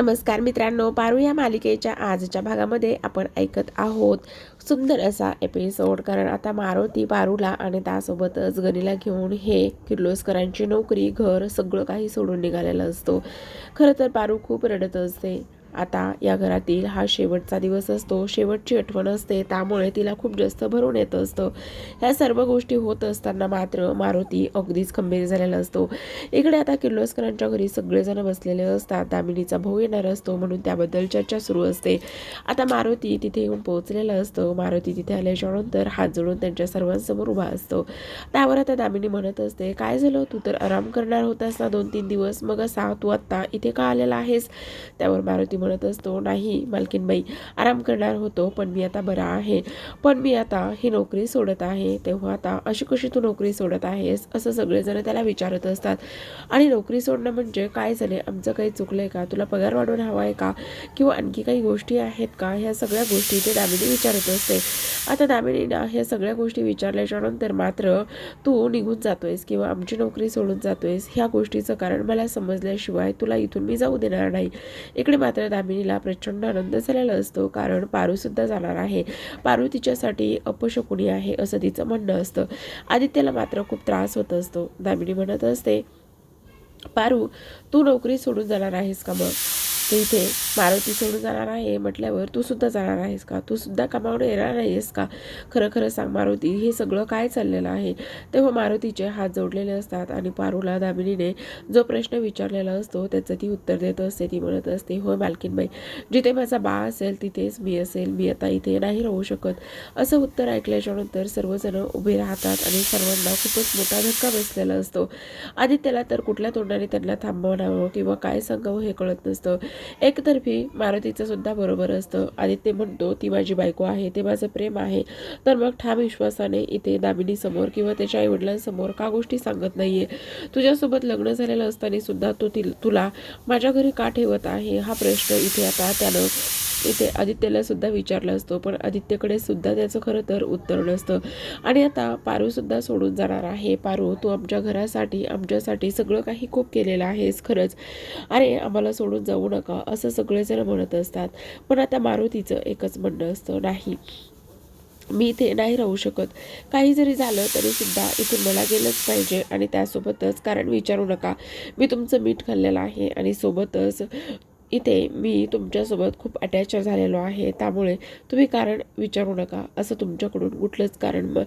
नमस्कार मित्रांनो पारू या मालिकेच्या आजच्या भागामध्ये आपण ऐकत आहोत सुंदर असा एपिसोड कारण आता मारुती पारूला आणि त्यासोबतच गणीला घेऊन हे किर्लोस्करांची नोकरी घर सगळं काही सोडून निघालेलं असतो. खरं तर पारू खूप रडत असते. आता या घरातील हा शेवटचा दिवस असतो. शेवटची आठवण असते. त्यामुळे तिला खूप जास्त भरून येत असतं. ह्या सर्व गोष्टी होत असताना मात्र मारुती अगदीच खंबीर झालेला असतो. इकडे आता किर्लोस्करांच्या घरी सगळेजण बसलेले असतात. दामिनीचा भाऊ येणार असतो म्हणून त्याबद्दल चर्चा सुरू असते. आता मारुती तिथे येऊन पोहोचलेलं असतं. मारुती तिथे आल्याच्यानंतर हात जोडून त्यांच्या सर्वांसमोर उभा असतो. त्यावर आता दामिनी म्हणत असते काय झालं? तू तर आराम करणार होतास ना दोन तीन दिवस. मग असा तू आत्ता इथे का आलेला आहेस? त्यावर मारुती म्हणत असतो नाही मालकीनबाई आराम करणार होतो पण मी आता बरा आहे. पण मी आता ही नोकरी सोडत आहे तेव्हा आता अशी कशी तू नोकरी सोडत आहेस? असं सगळेजण त्याला विचारत असतात. आणि नोकरी सोडणं म्हणजे काय झाले आमचं काही चुकलं आहे का? तुला पगार वाढवून हवा आहे का? किंवा आणखी काही गोष्टी आहेत का? ह्या सगळ्या गोष्टी ते दामिनी विचारत असते. आता दामिनीनं ह्या सगळ्या गोष्टी विचारल्याच्या नंतर मात्र तू निघून जातोयस किंवा आमची नोकरी सोडून जातोयस. ह्या गोष्टीचं कारण मला समजल्याशिवाय तुला इथून मी जाऊ देणार नाही. इकडे मात्र दामिनीला प्रचंड आनंद झालेला असतो. कारण पारूसुद्धा जाणार आहे. पारू तिच्यासाठी अपशकुणी आहे असं तिचं म्हणणं असतं. आदित्यला मात्र खूप त्रास होत असतो. दामिनी म्हणत असते पारू तू नोकरी सोडून जाणार आहेस का मग? तर इथे मारुती सोडून जाणार आहे म्हटल्यावर तू सुद्धा जाणार आहेस का? तू सुद्धा कामावर येणार आहेस का? खरं खरं सांग मारुती हे सगळं काय चाललेलं आहे? तेव्हा मारुतीचे हात जोडलेले असतात आणि पारूला दामिनीने जो प्रश्न विचारलेला असतो त्याचं ती उत्तर देत असते ती म्हणत असते होय मालकीनबाई जिथे माझा बा असेल तिथेच मी असेल मी आता इथे नाही राहू शकत. असं उत्तर ऐकल्याच्या नंतर सर्वजण उभे राहतात आणि सर्वांना खूपच मोठा धक्का बसलेला असतो. आदित्यला तर कुठल्या तोंडाने त्यांना थांबवणावं किंवा काय सांगावं हे कळत नसतं. एकतर्फी मारुतीचं सुद्धा बरोबर असतं. आदित्य म्हणतो ती माझी बायको आहे ते माझं प्रेम आहे. तर मग ठाम विश्वासाने इथे दामिनीसमोर किंवा त्याच्या आईवडिलांसमोर का गोष्टी सांगत नाहीये. तुझ्यासोबत लग्न झालेलं असताना सुद्धा तो ती तुला माझ्या घरी का ठेवत आहे? हा प्रश्न इथे आता त्यानं इथे आदित्यला सुद्धा विचारला असतो पण आदित्यकडे सुद्धा त्याचं खरं तर उत्तर नसतं. आणि आता पारू सुद्धा सोडून जाणार आहे. पारू तू आमच्या घरासाठी आमच्यासाठी सगळं काही खूप केलेलं आहेस खरंच. अरे आम्हाला सोडून जाऊ नका असं सगळेजण म्हणत असतात. पण आता मारुतीचं एकच म्हणणं असतं नाही. मी इथे नाही राहू शकत. काही जरी झालं तरी सुद्धा इथून मला गेलंच पाहिजे आणि त्यासोबतच कारण विचारू नका. मी तुमचं मीठ खाल्लेलं आहे आणि सोबतच इथे मी तुमच्यासोबत खूप अटॅच झालेलो आहे. त्यामुळे तुम्ही कारण विचारू नका. असं तुमच्याकडून कुठलंच कारण म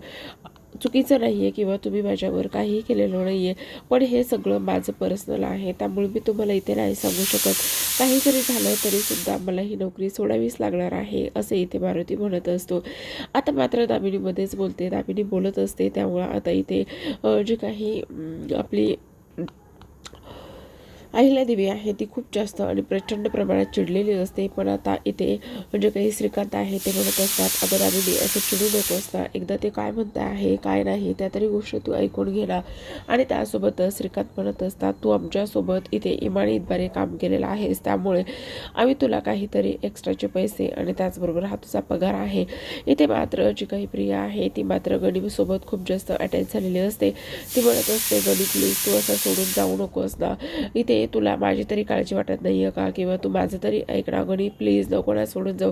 चुकीचं नाही आहे किंवा तुम्ही माझ्यावर काहीही केलेलं नाही आहे पण हे सगळं माझं पर्सनल आहे. त्यामुळे मी तुम्हाला इथे नाही सांगू शकत. काही जरी झालं तरीसुद्धा मला ही नोकरी सोडावीच लागणार आहे असं इथे मारुती म्हणत असतो. आता मात्र दामिनीमध्येच बोलते. दामिनी बोलत असते. त्यामुळं आता इथे जे जी काही आपली अहिल्यादेवी आहे ती खूप जास्त आणि प्रचंड प्रमाणात चिडलेली असते. पण आता इथे म्हणजे काही श्रीकांत आहे ते म्हणत असतात अगं दामिनी असं चिडू नको असता. एकदा ते काय म्हणत आहे काय नाही त्या तरी गोष्ट तू ऐकून घेणार आणि त्यासोबतच श्रीकांत म्हणत असतात तू आमच्यासोबत इथे इमानीद्वारे काम केलेलं आहेस त्यामुळे आम्ही तुला काहीतरी एक्स्ट्राचे पैसे आणि त्याचबरोबर हा तुझा पगार आहे. इथे मात्र जी काही प्रिया आहे ती मात्र गणिबसोबत खूप जास्त अटॅच झालेली असते. ती म्हणत असते गणित प्लीज तू असं सोडून जाऊ नकोस ना. इथे तुला माझी तरी काळजी वाटत नाही आहे का? किंवा तू माझं तरी ऐकणार गणी प्लीज नको ना सोडून जाऊ.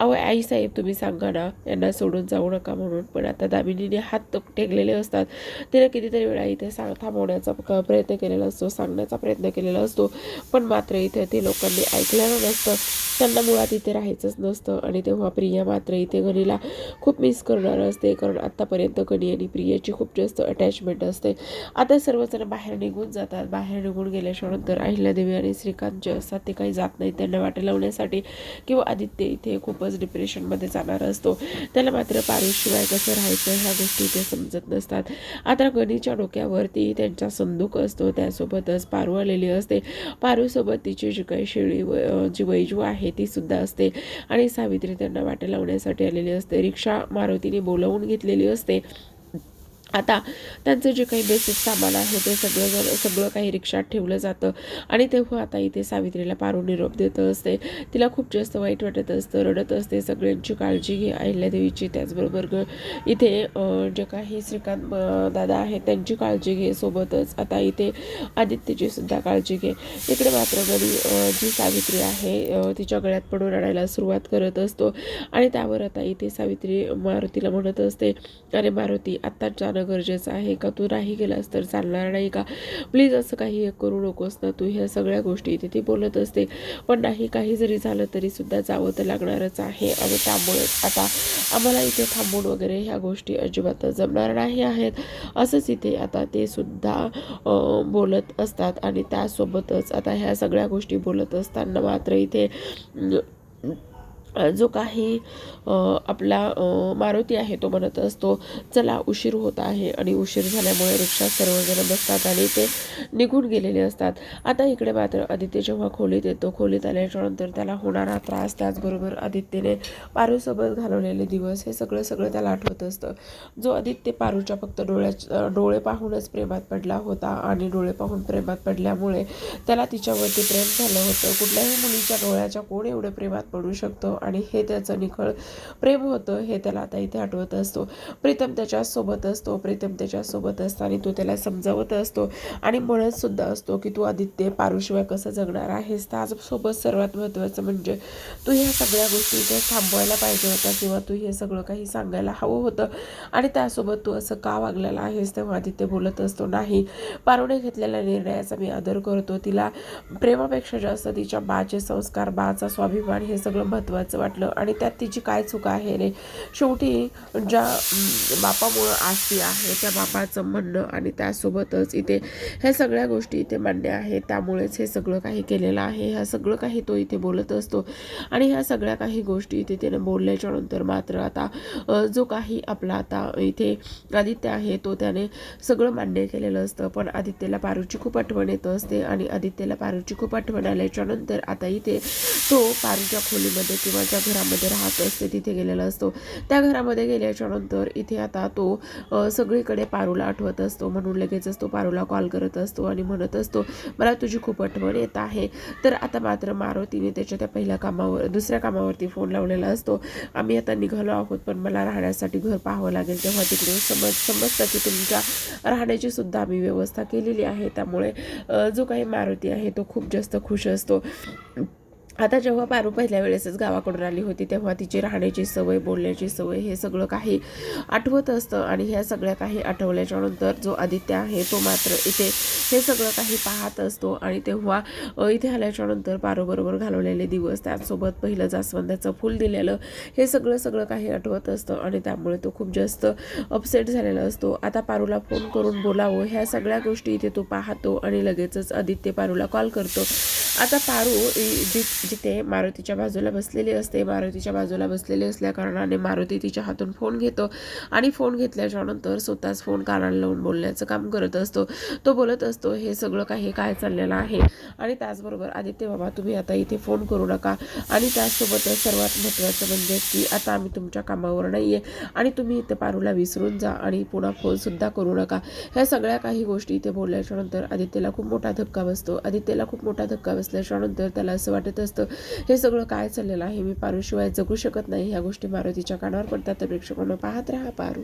अहो आई साहेब तुम्ही सांगा ना यांना सोडून जाऊ नका म्हणून. पण आता दामिनीने हात टेकलेले असतात. तिने कितीतरी वेळा इथे सांग थांबवण्याचा प्रयत्न केलेला असतो सांगण्याचा प्रयत्न केलेला असतो. पण मात्र इथे ते लोकांनी ऐकलेलं नसतं. त्यांना मुळात इथे राहायचंच नसतं. आणि तेव्हा प्रिया मात्र इथे गणीला खूप मिस करणार असते. कारण आत्तापर्यंत गणी आणि प्रियाची खूप जास्त अटॅचमेंट असते. आता सर्वजण बाहेर निघून जातात. बाहेर निघून गेल्याच्यानंतर अहिल्यादेवी आणि श्रीकांत जे असतात ते काही जात नाहीत. त्यांना वाटे लावण्यासाठी किंवा आदित्य इथे खूपच डिप्रेशनमध्ये जाणार असतो. त्याला मात्र पारीशिवाय कसं राहायचं ह्या गोष्टी इथे समजत नसतात. आता गणीच्या डोक्यावरती त्यांचा संदूक असतो. त्यासोबतच पारू आलेली असते. पारूसोबत तिची जी काही शेळी व जी वैजू आहे ती सुद्धा असते. आणि सावित्री त्यांना वाटे लावण्यासाठी आलेली असते. रिक्षा मारुतीने बोलावून घेतलेली असते. आता त्यांचं जे काही बेसिक सामान आहे ते सगळं जर सगळं काही रिक्षात ठेवलं जातं. आणि तेव्हा आता इथे सावित्रीला पारू निरोप देत असते. तिला खूप जास्त वाईट वाटत असतं रडत असते. सगळ्यांची काळजी घे अहिल्यादेवीची त्याचबरोबर ग इथे जे काही श्रीकांत दादा आहेत त्यांची काळजी घे सोबतच. आता इथे आदित्यची सुद्धा काळजी घे. इकडे मात्र घरी जी सावित्री आहे तिच्या गळ्यात पडून रडायला सुरुवात करत असतो. आणि त्यावर आता इथे सावित्री मारुतीला म्हणत असते अरे मारुती आत्ताच करणं गरजेचं आहे का? तू नाही गेलास तर चालणार नाही का? प्लीज असं काही करू नकोस ना तू. ह्या सगळ्या गोष्टी इथे ती बोलत असते. पण नाही काही जरी झालं तरी सुद्धा जावं तर लागणारच आहे. आणि त्यामुळे आता आम्हाला इथे थांबून वगैरे ह्या गोष्टी अजिबात जमणार नाही आहेत. असंच इथे आता ते सुद्धा बोलत असतात आणि त्यासोबतच आता ह्या सगळ्या गोष्टी बोलत असताना मात्र इथे जो काही आपला मारुती आहे तो म्हणत असतो चला उशीर होत आहे आणि उशीर झाल्यामुळे रिक्षा सर्वजण बसतात आणि ते निघून गेलेले असतात. आता इकडे मात्र आदित्य जेव्हा खोलीत येतो खोलीत आल्याच्यानंतर त्याला होणारा त्रास त्याचबरोबर आदित्यने पारूसोबत घालवलेले दिवस हे सगळं सगळं त्याला आठवत असतं. जो आदित्य पारूच्या फक्त डोळ्या डोळे पाहूनच प्रेमात पडला होता आणि डोळे पाहून प्रेमात पडल्यामुळे त्याला तिच्यावरती प्रेम झालं होतं. कुठल्याही मुलीच्या डोळ्याच्या कोण एवढं प्रेमात पडू शकतो? आणि हे त्याचं निखळ प्रेम होतं हे त्याला आता इथे आठवत असतो. प्रीतम त्याच्यासोबत असतो प्रीतम त्याच्यासोबत असताना तो त्याला समजावत असतो आणि म्हणतसुद्धा असतो की तू आदित्य पारूशिवाय कसं जगणार आहेस? तर आजसोबत सर्वात महत्त्वाचं म्हणजे तू ह्या सगळ्या गोष्टी इथे थांबवायला पाहिजे होता किंवा तू हे सगळं काही सांगायला हवं होतं. आणि त्यासोबत तू असं का वागलेला आहेस? तेव्हा आदित्य बोलत असतो नाही पारुणे घेतलेल्या निर्णयाचा मी आदर करतो. तिला प्रेमापेक्षा जास्त तिच्या बाचे संस्कार बाचा स्वाभिमान हे सगळं महत्त्वाचं वाटलं. आणि त्यात तिची काय चूक आहे रे? शेवटी ज्या बापामुळं बापामुळं आस्ती आहे त्या बापाचं म्हणणं आणि त्यासोबतच इथे ह्या सगळ्या गोष्टी इथे मान्य आहेत. त्यामुळेच हे सगळं काही केलेलं आहे. ह्या सगळं काही तो इथे बोलत असतो. आणि ह्या सगळ्या काही गोष्टी इथे त्याने बोलल्याच्या नंतर मात्र आता जो काही आपला आता इथे आदित्य आहे तो त्याने सगळं मान्य केलेलं असतं. पण आदित्यला पारूची खूप आठवण येत असते. आणि आदित्यला पारूची खूप आठवण आल्याच्यानंतर आता इथे तो पारूच्या खोलीमध्ये किंवा ज्या घरामध्ये राहत असते तिथे गेलेला असतो. त्या घरामध्ये गेल्याच्यानंतर इथे आता तो सगळीकडे पारूला आठवत असतो. म्हणून लगेचच तो पारूला कॉल करत असतो आणि म्हणत असतो मला तुझी खूप आठवण येत आहे. तर आता मात्र मारुतीने त्याच्या त्या पहिल्या कामावर दुसऱ्या कामावरती फोन लावलेला असतो. आम्ही आता निघालो आहोत पण मला राहण्यासाठी घर पाहावं लागेल. तेव्हा तिकडे समज समजतं की तुमच्या राहण्याची सुद्धा आम्ही व्यवस्था केलेली आहे. त्यामुळे जो काही मारुती आहे तो खूप जास्त खुश असतो. आता जेव्हा पारू पहिल्या वेळेसच गावाकडून आली होती तेव्हा तिची राहण्याची सवय बोलण्याची सवय हे सगळं काही आठवत असतं आणि ह्या सगळ्या काही आठवल्याच्या नंतर जो आदित्य आहे तो मात्र इथे हे सगळं काही पाहत असतो आणि तेव्हा इथे आल्याच्यानंतर पारोबरोबर घालवलेले दिवस त्यासोबत पहिलं जास्वंदाचं फूल दिलेलं हे सगळं सगळं काही आठवत असतं आणि त्यामुळे तो खूप जास्त अपसेट झालेला असतो. आता पारूला फोन करून बोलावं ह्या सगळ्या गोष्टी इथे तो पाहतो आणि लगेचच आदित्य पारूला कॉल करतो. आता पारू जि जिथे मारुतीच्या बाजूला बसलेली असते मारुतीच्या बाजूला बसलेली असल्या कारणाने मारुती तिच्या हातून फोन घेतो आणि फोन घेतल्याच्या नंतर स्वतःच फोन कानाला लावून बोलण्याचं काम करत असतो. तो बोलत असतो हे सगळं काही काय चाललेलं आहे? आणि त्याचबरोबर आदित्य बाबा तुम्ही आता इथे फोन करू नका. आणि त्याचसोबतच सर्वात महत्त्वाचं म्हणजे की आता आम्ही तुमच्या कामावर नाही आहे आणि तुम्ही इथे पारूला विसरून जा आणि पुन्हा फोनसुद्धा करू नका. ह्या सगळ्या काही गोष्टी इथे बोलल्याच्या नंतर आदित्यला खूप मोठा धक्का बसतो. आदित्यला खूप मोठा धक्का बसल्याच्या त्याला असं वाटत असतं हे सगळं काय चाललेलं आहे? मी पारूशिवाय जगू शकत नाही. ह्या गोष्टी मारुतीच्या कानावर पडतात. तर प्रेक्षकांना पाहत राहा पारू.